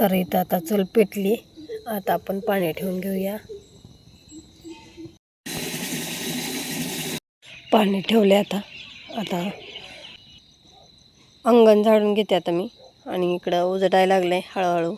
तर इथं आता चल पेटली. आता आपण पाणी ठेवून घेऊया. पाणी ठेवले आता. आता अंगण झाडून घेते आता मी. आणि इकडं उजडायला आहे हळूहळू.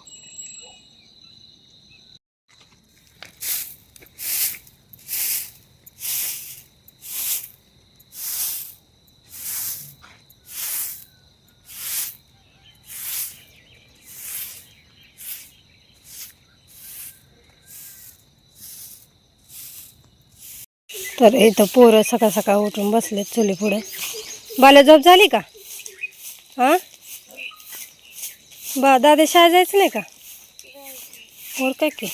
तर इथं पोरं सकाळ सकाळ उठून बसलेत चुली पुढे. बाल्या झोप झाली का? हां? बा दादा शाळा जायचं नाही का? और काय की?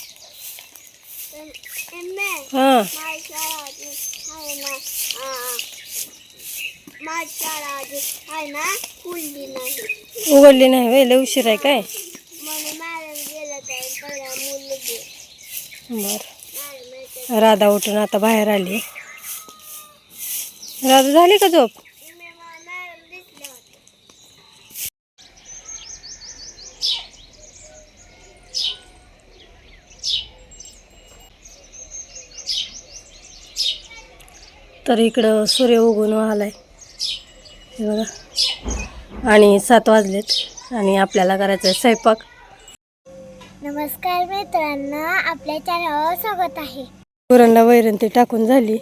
हां. उघडली नाही वेळ उशीर आहे काय? बर. राधा उठून आता बाहेर आली. राधा झाली का झोप? तर इकडं सूर्य उगून आलाय. हे बघा. आणि सात वाजलेत आणि आपल्याला करायचं आहे स्वयंपाक. नमस्कार मित्रांनो आपल्या चॅनलवर स्वागत आहे. पुरणला वैरण ती टाकून झाली.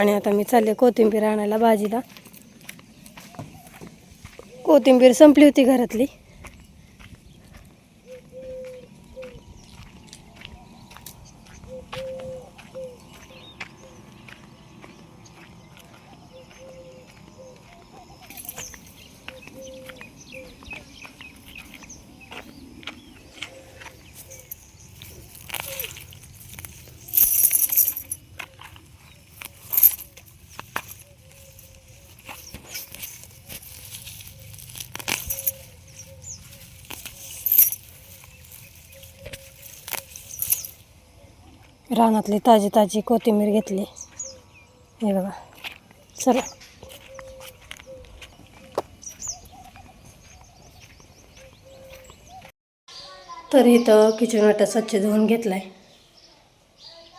आणि आता मी चालले कोथिंबीर आणायला भाजीला. कोथिंबीर संपली होती घरातली. रानातली ताजी ताजी कोथिंबीर घेतली. हे बघा. चला. तर इथं किचन वाटा स्वच्छ धुवून घेतलाय.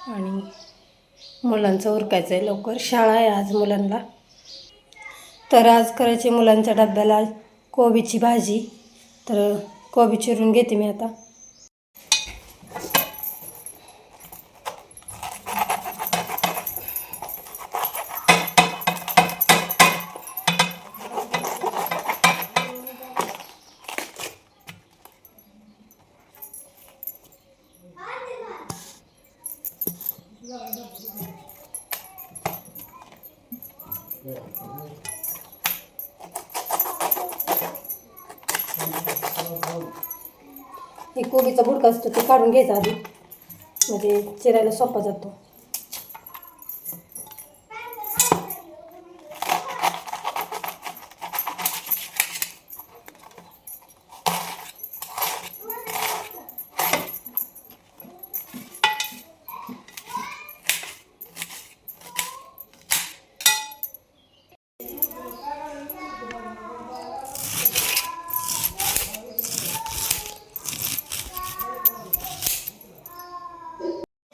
आणि मुलांचं उरकायचं आहे लवकर. शाळा आहे आज मुलांना. तर आज करायची मुलांच्या डब्याला कोबीची भाजी. तर कोबी चिरून घेते मी आता. हे असतो ते काढून घ्यायचा आधी म्हणजे चिरायला सोपा जातो.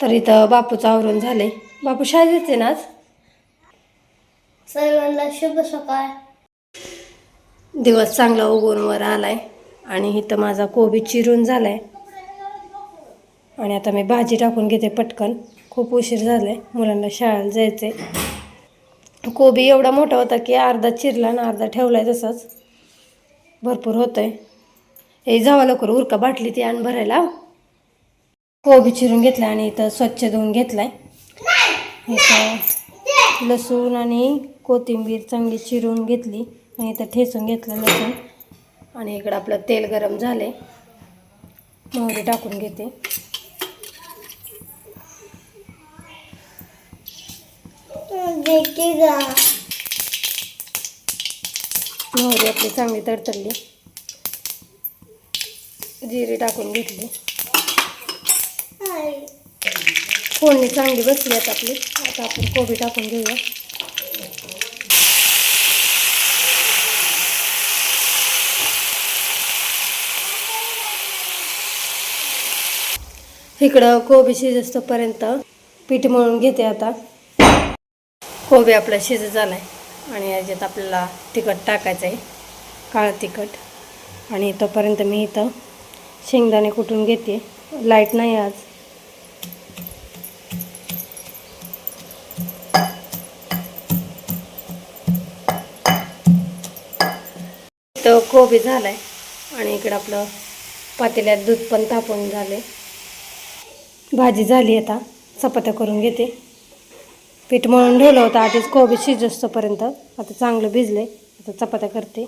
तर इथं बापूचं आवरून झालंय. बापू शाळेत येते ना आज? सर्वांना शुभ सकाळ. दिवस चांगला उगवून वर आलाय आणि इथं माझा कोबी चिरून झालाय. आणि आता मी भाजी टाकून घेते पटकन. खूप उशीर झालाय मुलांना शाळेला जायचंय. कोबी एवढा मोठा होता की अर्धा चिरला आणि अर्धा ठेवलाय तसाच. भरपूर होतंय. हे जावा लवकर उरका बाटली ती आण भरायला. कोबी चिरून घेतला आणि इथं स्वच्छ धुवून घेतलाय. इथं लसूण आणि कोथिंबीर चांगली चिरून घेतली आणि इथं ठेचून घेतलं लसूण. आणि इकडं आपलं तेल गरम झाले मोहरी टाकून घेते. मोहरी आपली चांगली तडतडली. जिरे टाकून घेतली. फोडणी चांगली बसली आता आपली. आता आपण कोबी टाकून घेऊया. इकडं कोबी शिजस्तोपर्यंत पीठ मळून घेते आता. कोबी आपला शिजत झाला आहे आणि याच्यात आपल्याला तिखट टाकायचं आहे काळं तिखट. आणि तोपर्यंत मी इथं शेंगदाणे कुटून घेते. लाइट नाही आज. कोबी झाला आहे आणि इकडं आपलं पातेल्यात दूध पण तापवून झाले भाजी झाली आता चपात्या करून घेते. पीठ मळून ठेवलं होतं आधीच कोबी शिजस्तोपर्यंत. आता चांगलं भिजलं आहे आता चपात्या करते.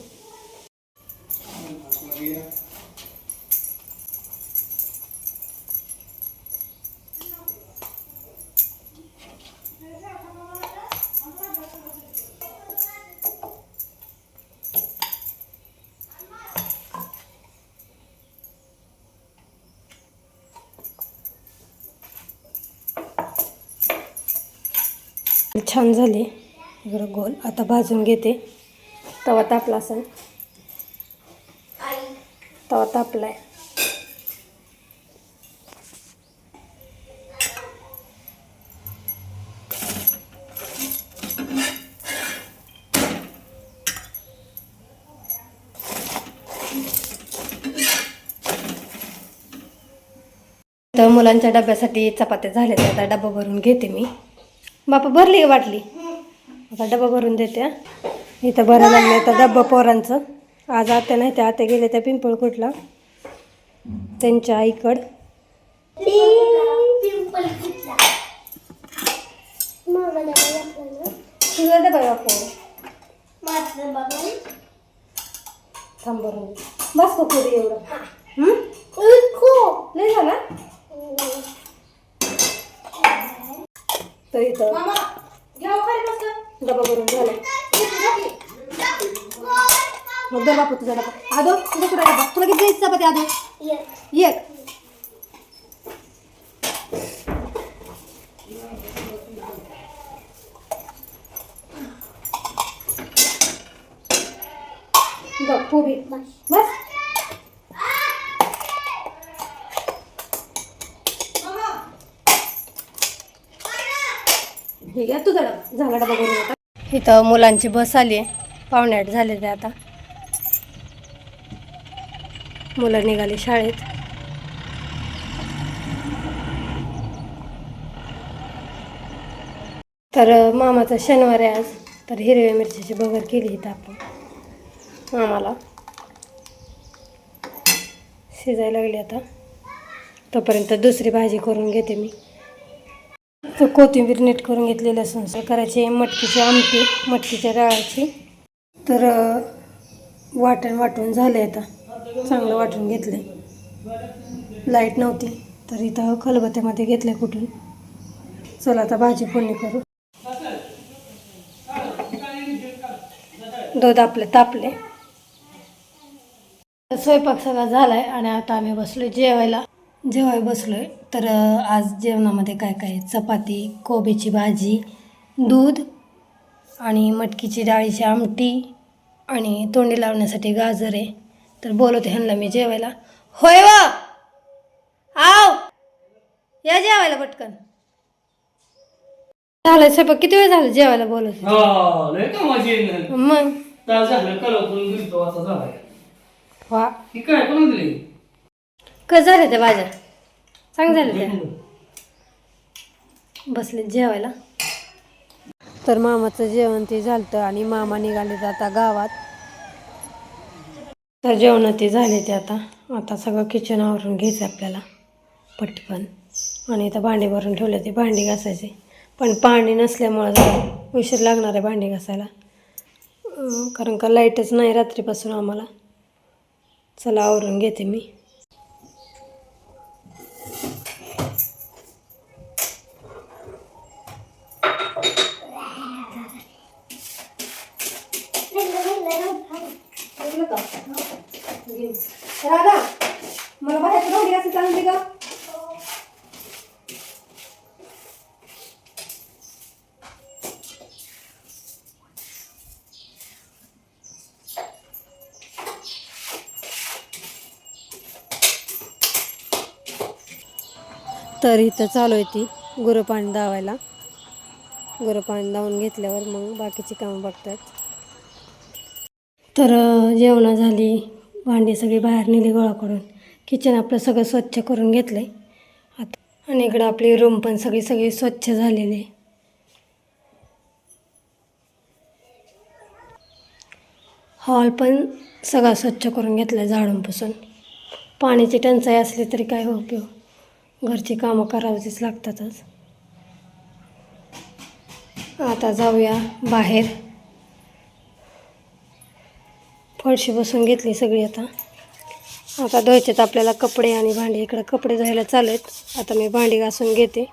छान झाले. इकडं गोल. आता भाजून घेते. तवा तापला असेल. तवा तापलाय. तर मुलांच्या डब्यासाठी चपात्या झाल्या त्या आता डबा भरून घेते मी. बापा भरली का बाटली? आता डबा भरून देते. इथं भरायला लागले आता डब्बा पोरांचं. आज आत्या नाही त्या आत्या गेल्या त्या पिंपळकुटला. त्यांच्या आईकड. तुझा डबा बापू थांब बस का एवढं लय झाला? तर इथं डबा भरून झाला. मग दर बापू तुझा डबा आदो तुझा कुठं डबा? तुला किती द्यायची चपाती आदो? एक. बघ कोबी बस. तुझा डबा झाला डबा भरून आता इथं मुलांची बस आली आहे. पावणे आठ झाले आता. मुलं निघाली शाळेत. तर मामाचा शनिवार आहे आज. तर हिरव्या मिरचीची बगर केली इथं आपण. मामाला. शिजायला लागली आता. तोपर्यंत दुसरी भाजी करून घेते मी. तर कोथिंबीर नीट करून घेतली लसूण करायची मटकीची आमटी मटकीच्या डाळाची. तर वाटण वाटून झालं आता. चांगलं वाटून घेतलं लाइट नव्हती तर इथं खलबत्त्यामध्ये घेतलं कुठून. चला आता भाजी फोडणी करू. दूध आपले तापले स्वयंपाक सगळा झालाय आणि आता आम्ही बसलो जेवायला. जेवाय बसलोय तर अं, आज जेवणामध्ये काय काय आहे? चपाती कोबीची भाजी दूध आणि मटकीची डाळीची आमटी आणि तोंडी लावण्यासाठी गाजर आहे. तर बोलवते ह्यांना मी जेवायला. होय व! आव! या जेवायला पटकन. झालं स्वयंपाक. किती वेळ झालं जेवायला बोलवते? येईल मग? वा. कसं झालं त्या भाज्या चांग झालं त्या बसले जेवायला. तर मामाचं जेवण ते झालं आणि मामा निघाले आता गावात. तर जेवण ते झाले ते आता. आता सगळं किचन आवरून घ्यायचं आपल्याला. पटकन. आणि इथं भांडी भरून ठेवले ते भांडी घासायचे. पण पाणी नसल्यामुळं जरा उशीर लागणार आहे भांडी घासायला. कारण का लाईटच नाही रात्रीपासून आम्हाला. चला आवरून घेते मी. राधा मला बाहेर असं चांगली का तर इथं चालू आहे ती गुरं पाणी दावायला गुरंपाणी दावून घेतल्यावर मग बाकीची कामं बघतात. तर जेवणं झाली. भांडी सगळी बाहेर नेली गोळा करून किचन आपलं सगळं स्वच्छ करून घेतलं आहे आता आणि इकडं आपली रूम पण सगळी सगळी स्वच्छ झालेली आहे. हॉल पण सगळा स्वच्छ करून घेतला आहे झाडूंपासून पाण्याची टंचाई असली तरी काय उपयोग? घरची कामं करावीच लागतातच आता जाऊया बाहेर. फळशी बसून घेतली सगळी आता. आता धुवायचेत आपल्याला कपडे आणि भांडी. इकडं कपडे धुवायला चालू आहेत. आता मी भांडी घासून घेते.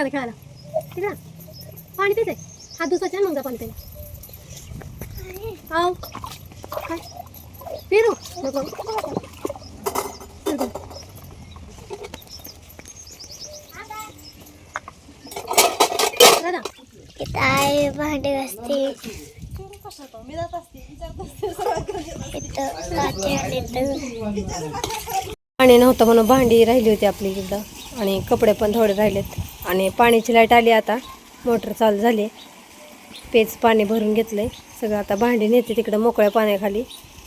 राधा खेळायला ठीक आहे? पाणी पिते? हात दुसऱ्याच्या मग जा पाणी आव. काय? पिरू नको. काय भांडे आहेत. पाणी नव्हतं म्हणून भांडी राहिली होती आपली इकडं आणि कपडे पण थोडे राहिलेत. आणि पाण्याची लाइट आली आता. मोटर चालू झाली. पेच पाणी भरून घेतलंय. सगळं आता भांडी नेते तिकडं मोकळ्या पाण्याखाली.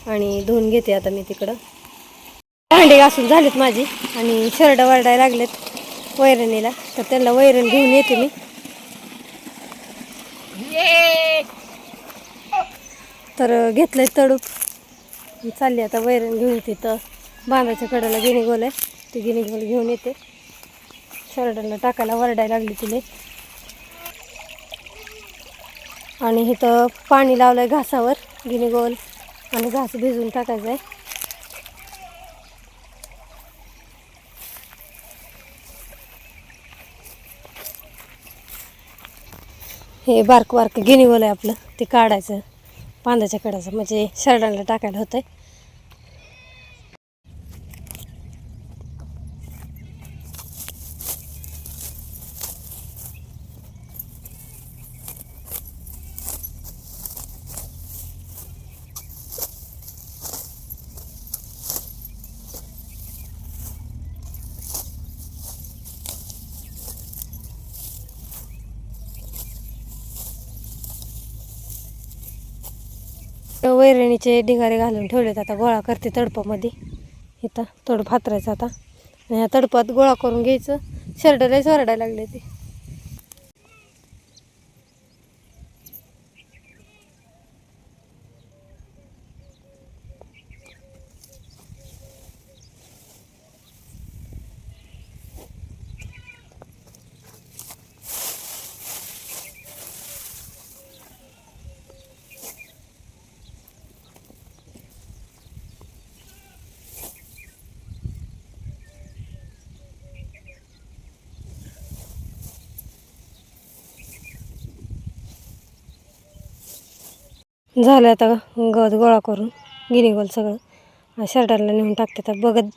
आणि धुवून घेते आता मी तिकडं. भांडी घासून झालेत माझी आणि शर्ट वरडायला लागलेत वैरणीला. तर त्यांना वैरण घेऊन येते मी. तर घेतलंय तडूप. चालली आता वैरण घेऊन येते तर बांधाच्या कडेला गिनी गोल आहे. ती गिनी गोल घेऊन येते. शर्टाला टाकायला वरडायला लागली तिने. आणि इथं पाणी लावलंय घासावर गिनी गोल. आणि घास भिजून टाकायचं आहे हे बारक बारक गिनीगोल आहे आपलं ते काढायचं. पांद्याच्या कडाचं म्हणजे शर्टाला टाकायला होतंय. वैरणीचे ढिगारे घालून ठेवलेत आता गोळा करते तडपामध्ये. इथं थोडं फातरायचं आता. या ह्या तडपात गोळा करून घ्यायचं. शर्टला सोरडायला लागले ते. झालं आता गवत गोळा करून गिनी गोल सगळं. शर्टाला नेऊन टाकते तर बघत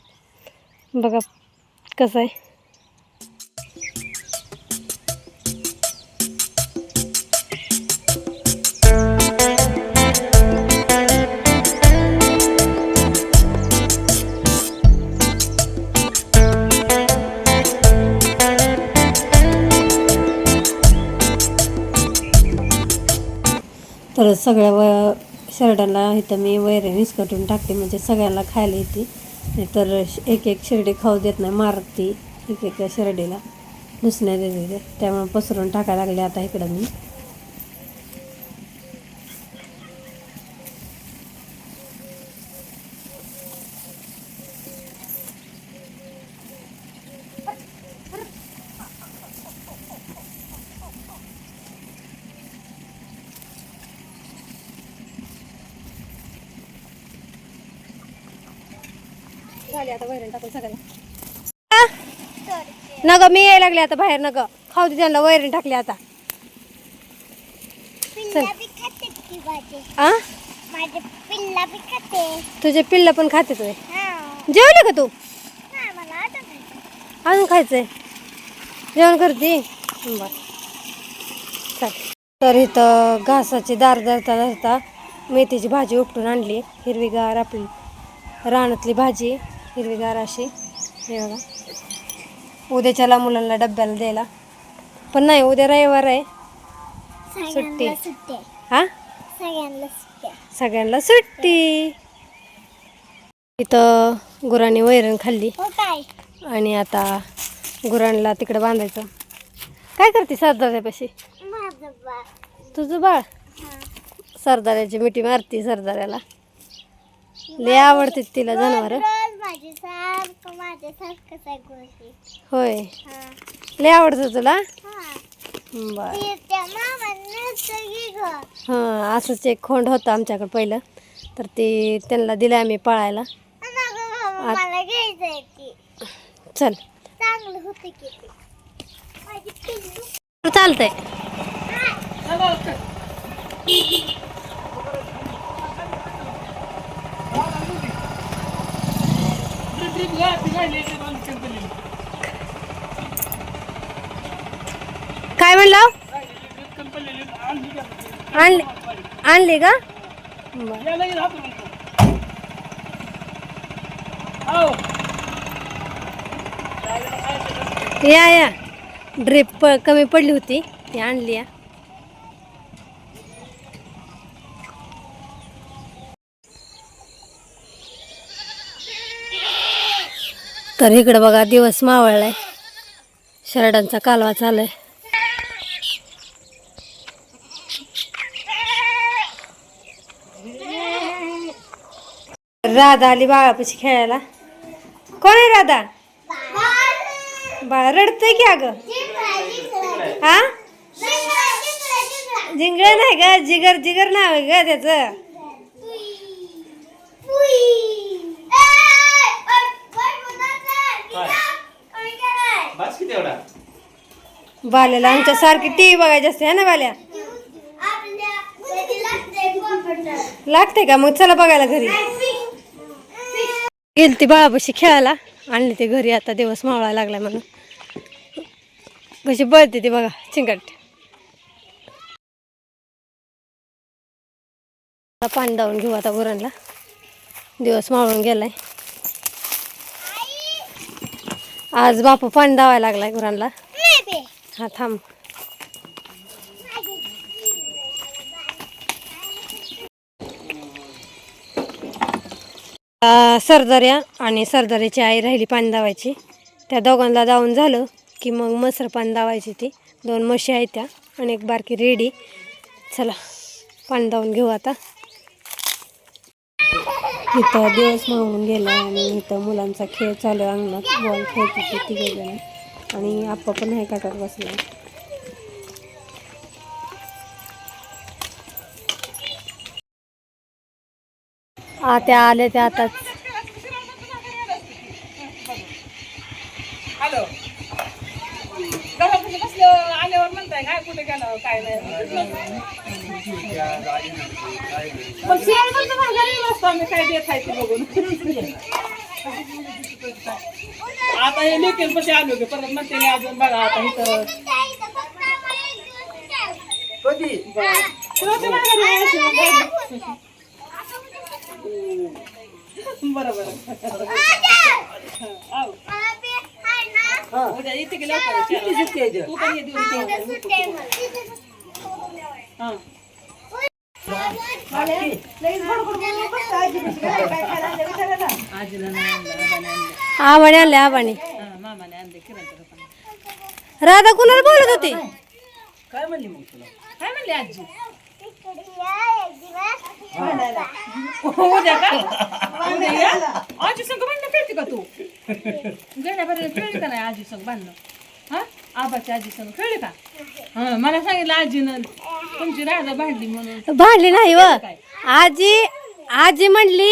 बघा कसं आहे. तर सगळ्या व शरडाला इथं मी वैरे विस्कटून टाकते म्हणजे सगळ्यांना खायला येते. नाहीतर एक एक शिर्डी खाऊ देत नाही मारती एक एक शिर्डीला. दुसऱ्या देते त्यामुळे पसरून टाकायला लागले आता इकडं मी. झाले आता वैरण टाकून नग मी यायला लागले आता बाहेर नग. खाऊ दे त्यांना वैरण टाकली आता. पिल्ला तुझे पिल्ल पण खाते तुझे. जेवले का तू? अजून खायचंय. जेवण करते? बर. चालेल तर इथं घासाची दार धरता धरता मेथीची भाजी उपटून आणली. हिरवीगार आपली रानातली भाजी. हिरवीगार अशी. हे बघा. उद्याच्याला मुलांना डब्याला द्यायला. पण नाही उद्या रविवार आहे. सुट्टी. हा? सगळ्यांना सुट्टी इथं गुरांनी वैरण खाल्ली. हो आणि आता गुरांना तिकडे बांधायचं. काय करते सरदाऱ्यापाशी तुझं बाळ? सरदाऱ्याची मिठी मारती सरदाऱ्याला लय आवडते तिला जनावर. माझे सारखं माझ्यासारखंच आहे गोष्टी. होय. हा. लय आवडतं तुला? हा. बर. ती त्या मामाने सगळी ग. हां असंच एक खोंड होतं आमच्याकडे पहिलं. तर ते त्यांना दिलं आम्ही पाळायला. मला घ्यायचंय ती. चल. चांगलं होतं की ते. माझी पिल्लू. चालतंय. काय म्हणलं? आणली आणली. का? बरं. या या ड्रिप कमी पडली होती. ती आणली या. तर इकडं बघा दिवस मावळलाय. शरडांचा कालवा चाललाय राधा आली बाळापाशी खेळायला. कोण आहे राधा? बाळा रडतंय की अगं? हा? जिंगळ नाही ग जिगर जिगर नाव आहे ग त्याचं. बस किती एवढा? बाल्याला आमच्या सारखी टी व्ही बघायची असते है ना बाल्या लागते का मग? चला बघायला घरी. गेली ती बाळापाशी खेळायला. आणली ते घरी आता दिवस मावळायला लागला म्हणून. कशी बळते ती बघा चिंकट पाणी दावून घेऊ आता गुरांना. दिवस मावळून गेलाय. आज बापू पाणी दावायला लागलाय गुरांना. हा थांब. आ, सरदाऱ्या आणि सरदाऱ्याची आई राहिली पाणी दावायची. त्या दोघांना दावून झालं की मग मसर पाणी दावायची ती. दोन म्हशी आहेत त्या आणि एक बारकी रेडी. चला पाणी दावून घेऊ आता. इथं दिवस मावून गेला आणि इथं मुलांचा खेळ चालू आहे. अंगणात बॉल खेळत होते तिघे जण. आणि आप्पा पण आहे काटात बसला. त्या आल्या त्या आताच. हॅलो. घरापाशी बसलं आल्यावर म्हणताय काय कुठे गेलं काय नाही. पण बघतो ना घरी बसतो आम्ही काय देत आहे ते बघून. आता हे पशी आलो की परत म्हणते अजून बघा आता इथं. कुणाच्या माघारी आहे अशी मग? बरं बरं. आव. उद्या की लवकर तू पण ये देऊन. हा आजीला नाही आणलं बाबाने आणलं आबाने आणले आबाने. हा, राधा कुणाला बोलत होती? काय म्हणली मग तुला काय म्हणली आजी? उद्या का? उद्या? या? आजी संग भांडणं खेळते का तू? गेल्यापर्यंत खेळली का नाही आजी संग भांडणं? हा? आबाची आजी संग खेळली का? हा मला सांगितलं आजीनं तुमची राधा भांडली म्हणून. भांडली नाही व. आजी आजी म्हणली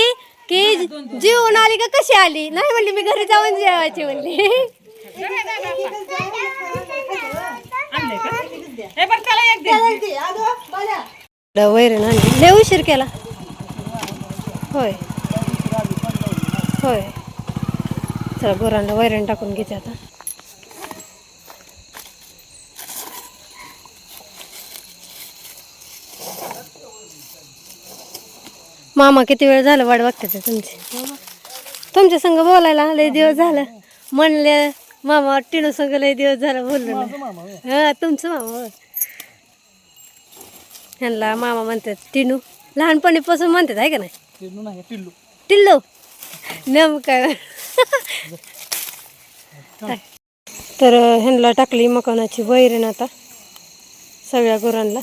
की जीवन आली का कशी आली? नाही म्हणली मी घरी जाऊन जेवायची म्हणली. आणले का? हे बरं त्याला एक दे. वैरण आणली. लय उशीर केला. होय. होय. चला गुरांना वैरण टाकून घेते आता. मामा किती वेळ झालं वाट बघते ते तुमची? तुमच्या संग बोलायला लय दिवस झालं. म्हणले मामा टिनू संग लय दिवस झालं बोललो नाही. हा तुमचं मामा होय. ह्यांना मामा म्हणतात टिनू लहानपणीपासून म्हणतात आहे का नाही? टिल्लू नाही टिल्लू. टिल्लो? नेमकं. तर ह्यांना टाकली मकानाची वैरण आता सगळ्या गुरांना.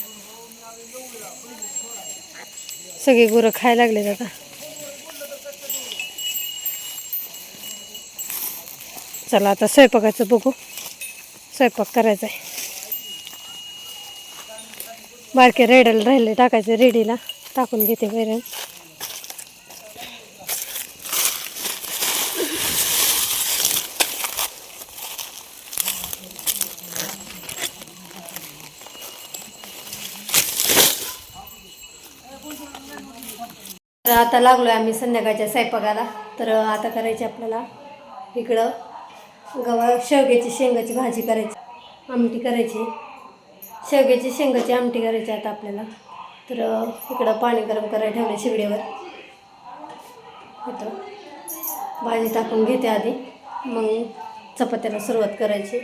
सगळी गुरं खायला लागले आता. चला आता स्वयंपाकाचं बघू. स्वयंपाक करायचा आहे. बारके रेड्याला राहिले टाकायचे रेडीला टाकून घेते वैरण तर आता लागलो आहे आम्ही संध्याकाळच्या स्वयंपाकाला. तर आता करायची आपल्याला इकडं गवा शेवग्याची शेंगाची भाजी करायची आमटी करायची. शेवग्याची शेंगाची आमटी करायची आता आपल्याला. तर इकडं पाणी गरम करायला ठेवलं शिगडीवर होतं भाजी टाकून घेते आधी मग चपात्याला सुरुवात करायची.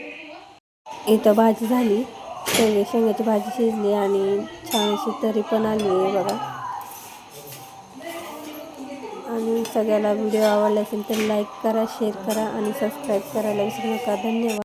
इथं भाजी झाली. शेवगे शेंगाची भाजी शिजली आणि छान अशी तरी पण आली आहे बघा. आणि सगळ्याला व्हिडिओ आवडला असेल तर लाईक करा शेअर करा आणि सबस्क्राईब करायला विसरू नका धन्यवाद.